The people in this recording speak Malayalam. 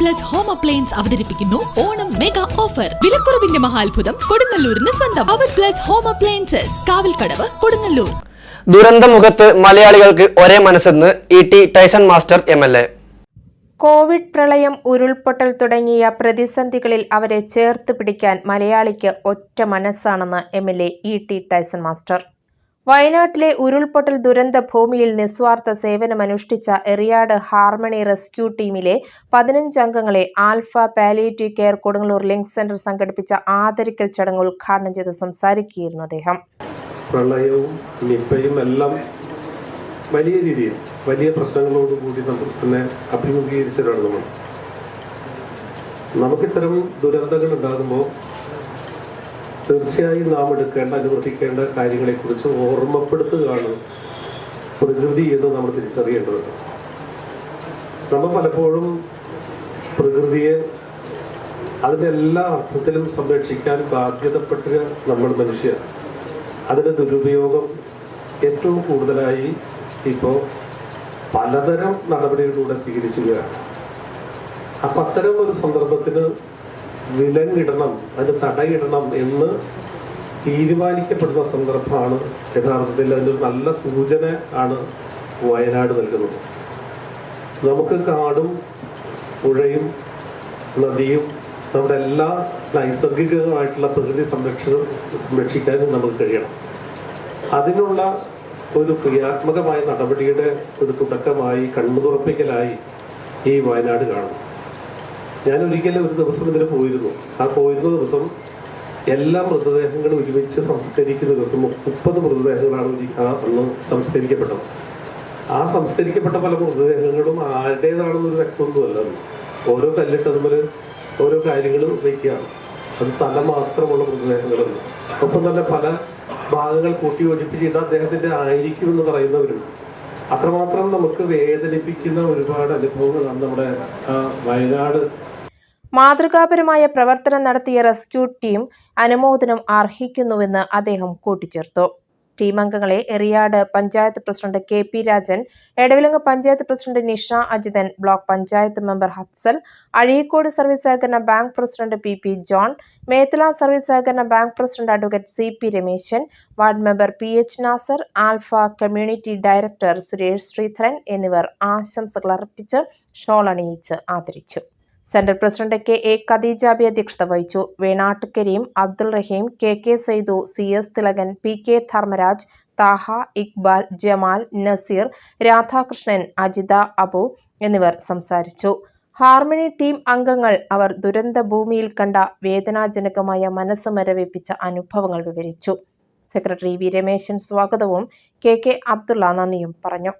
പ്ലസ് ഹോം അപ്ലയൻസ് അവതരിപ്പിക്കുന്നു. ഓണം മെഗാ ഓഫർ വിലക്കുറവിന്റെ മഹാത്ഭുതം കൊടുങ്ങല്ലൂരിന് സ്വന്തം. അവർ plus home appliances Kavalkadavu Kodungallur. ദുരന്ത മുഖത്ത് മലയാളികൾക്ക് ഒരേ മനസ്സെന്ന് E T Tyson master M L A. Covid പ്രളയം ഉരുൾപൊട്ടൽ തുടങ്ങിയ പ്രതിസന്ധികളിൽ അവരെ ചേർത്ത് പിടിക്കാൻ മലയാളിക്ക് ഒറ്റ മനസ്സാണെന്ന് M L A E T Tyson master. വയനാട്ടിലെ ഉരുൾപൊട്ടൽ ദുരന്ത ഭൂമിയിൽ നിസ്വാർത്ഥ സേവനമനുഷ്ഠിച്ച എറിയാട് ഹാർമണി റെസ്ക്യൂ ടീമിലെ പതിനഞ്ച് അംഗങ്ങളെ alpha palliative care Kodungallur link centre സംഘടിപ്പിച്ച ആദരിക്കൽ ചടങ്ങ് ഉദ്ഘാടനം ചെയ്ത് സംസാരിക്കുകയായിരുന്നു അദ്ദേഹം. പ്രളയവും നിപ്പയും എല്ലാം വലിയ രീതിയിൽ വലിയ പ്രശ്നങ്ങളോടുകൂടി നമ്മൾ തന്നെ അഭിമുഖീകരിച്ചവരാണ് നമ്മൾ. നമുക്കിത്തരം ദുരന്തങ്ങൾ ഉണ്ടാകുമ്പോൾ തീർച്ചയായും നാം എടുക്കേണ്ട അനുവർത്തിക്കേണ്ട കാര്യങ്ങളെക്കുറിച്ച് ഓർമ്മപ്പെടുത്തുകയാണ് പ്രകൃതി എന്ന് നമ്മൾ തിരിച്ചറിയേണ്ടതുണ്ട് നമ്മൾ പലപ്പോഴും പ്രകൃതിയെ അതിന്റെ എല്ലാ അർത്ഥത്തിലും സംരക്ഷിക്കാൻ ബാധ്യതപ്പെട്ട നമ്മൾ മനുഷ്യർ. അതിന്റെ ദുരുപയോഗം ഏറ്റവും കൂടുതലായി ഇപ്പോൾ പലതരം നടപടികളിലൂടെ സ്വീകരിക്കുകയാണ് അപ്പം അത്തരം ഒരു സന്ദർഭത്തിന് വിലങ്ങിടണം അതിന് തടയിടണം എന്ന് തീരുമാനിക്കപ്പെടുന്ന സന്ദർഭമാണ് യഥാർത്ഥത്തിൽ അതിനൊരു നല്ല സൂചന ആണ് വയനാട് നൽകുന്നത്. നമുക്ക് കാടും പുഴയും നദിയും നമ്മുടെ എല്ലാ നൈസർഗികമായിട്ടുള്ള പ്രകൃതി സംരക്ഷണം സംരക്ഷിക്കാനും നമുക്ക് കഴിയണം. അതിനുള്ള ഒരു ക്രിയാത്മകമായ നടപടിയുടെ ഒരു തുടക്കമായി കണ്ണുതുറപ്പിക്കലായി ഈ വയനാട് കാണുന്നു. ഞാൻ ഒരിക്കലും ഒരു ദിവസം ഇതിൽ പോയിരുന്നു. ആ പോയിരുന്ന ദിവസം എല്ലാ മൃതദേഹങ്ങളും ഒരുമിച്ച് സംസ്കരിക്കുന്ന ദിവസം മുപ്പത് മൃതദേഹങ്ങളാണ് ആ അന്ന് സംസ്കരിക്കപ്പെട്ടത്. ആ സംസ്കരിക്കപ്പെട്ട പല മൃതദേഹങ്ങളും ആരുടേതാണെന്നൊരു വ്യക്തമൊന്നുമല്ല. ഓരോ ഓരോ കല്ലിട്ടതുമ്പോൾ ഓരോ കാര്യങ്ങളും വയ്ക്കുകയാണ് അത് തല മാത്രമുള്ള മൃതദേഹങ്ങളുണ്ട് ഒപ്പം തന്നെ പല ഭാഗങ്ങൾ കൂട്ടി യോജിപ്പിച്ച് ഇത് അദ്ദേഹത്തിന്റെ ആയിരിക്കും എന്ന് പറയുന്നവരും അത്രമാത്രം നമുക്ക് വേദനിപ്പിക്കുന്ന ഒരുപാട് അനുഭവങ്ങളാണ് നമ്മുടെ വയനാട് മാതൃകാപരമായ പ്രവർത്തനം നടത്തിയ റെസ്ക്യൂ ടീം അനുമോദനം അർഹിക്കുന്നുവെന്ന് അദ്ദേഹം കൂട്ടിച്ചേർത്തു. ടീം അംഗങ്ങളെ Eriyad panchayat president K P Rajan Edavilangu panchayat president Nisha Ajithan block panchayat member Hafsal Azhikode service സഹകരണ bank president P P John Methala service സഹകരണ bank president advocate C P Rameshan ward member P H Nazar alpha community director Suresh Sreedharan എന്നിവർ ആശംസകൾ അർപ്പിച്ച് ഷോൾ അണിയിച്ച് ആദരിച്ചു. Central president K A Khadeejabi അധ്യക്ഷത വഹിച്ചു. Venat Kareem Abdul Raheem K K Saidu C S Thilakan P K Dharmaraj Thaha Iqbal Jamal Naseer Radhakrishnan Ajitha Abu എന്നിവർ സംസാരിച്ചു. ഹാർമണി ടീം അംഗങ്ങൾ അവർ ദുരന്ത ഭൂമിയിൽ കണ്ട വേദനാജനകമായ മനസ്സ് മരവിപ്പിച്ച അനുഭവങ്ങൾ വിവരിച്ചു. സെക്രട്ടറി വി രമേശൻ സ്വാഗതവും കെ കെ അബ്ദുള്ള നന്ദിയും പറഞ്ഞു.